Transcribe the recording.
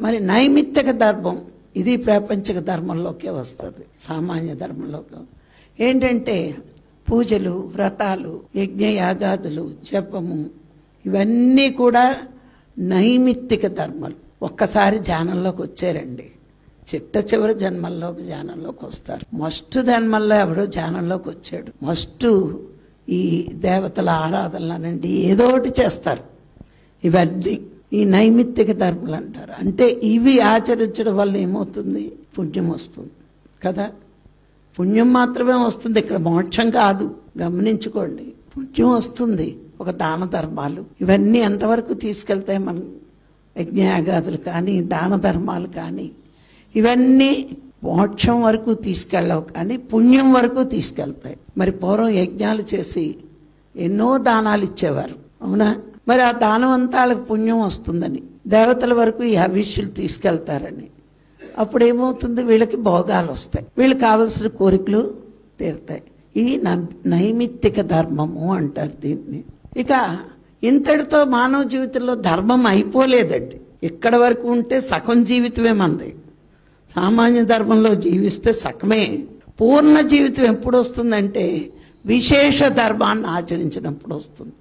మరి నైమిత్తిక ధర్మం ఇది ప్రాపంచిక ధర్మంలోకే వస్తుంది సామాన్య ధర్మంలోకి. ఏంటంటే పూజలు వ్రతాలు యజ్ఞయాగాదులు జపము ఇవన్నీ కూడా నైమిత్తిక ధర్మాలు. ఒక్కసారి ధ్యానంలోకి వచ్చారండి. చిట్ట చివరి జన్మల్లోకి ధ్యానంలోకి వస్తారు. మస్ట్ జన్మల్లో ఎవడో ధ్యానంలోకి వచ్చాడు. మస్ట్ ఈ దేవతల ఆరాధనలనండి ఏదో ఒకటి చేస్తారు. ఇవన్నీ ఈ నైమిత్తిక ధర్మలు అంటారు. అంటే ఇవి ఆచరించడం వల్ల ఏమవుతుంది? పుణ్యం వస్తుంది. కదా? పుణ్యం మాత్రమే వస్తుంది. ఇక్కడ మోక్షం కాదు. గమనించుకోండి. పుణ్యం వస్తుంది. ఒక దాన ధర్మాలు. ఇవన్నీ ఎంతవరకు తీసుకెళ్తాయి మనం యజ్ఞయాగాదులు కానీ దాన ధర్మాలు కానీ? ఇవన్నీ మోక్షం వరకు తీసుకెళ్ళవు కానీ పుణ్యం వరకు తీసుకెళ్తాయి. మరి పూర్వం యజ్ఞాలు చేసి ఎన్నో దానాలు ఇచ్చేవారు. అవునా? మరి ఆ దానం అంతా వాళ్ళకి పుణ్యం వస్తుందని. దేవతల వరకు ఈ హవిష్యులు తీసుకెళ్తారని. అప్పుడు ఏమవుతుంది వీళ్ళకి భోగాలు వస్తాయి. వీళ్ళకి కావలసిన కోరికలు తీరుతాయి. ఇది న- నైమిత్తిక ధర్మము అంటారు దీన్ని. ఇక ఇంతటితో మానవ జీవితంలో ధర్మం అయిపోలేదండి. ఇక్కడ వరకు ఉంటే సగం జీవితమే మంది. సామాన్య ధర్మంలో జీవిస్తే సగమే పూర్ణ జీవితం ఎప్పుడు వస్తుందంటే విశేష ధర్మాన్ని ఆచరించినప్పుడు వస్తుంది.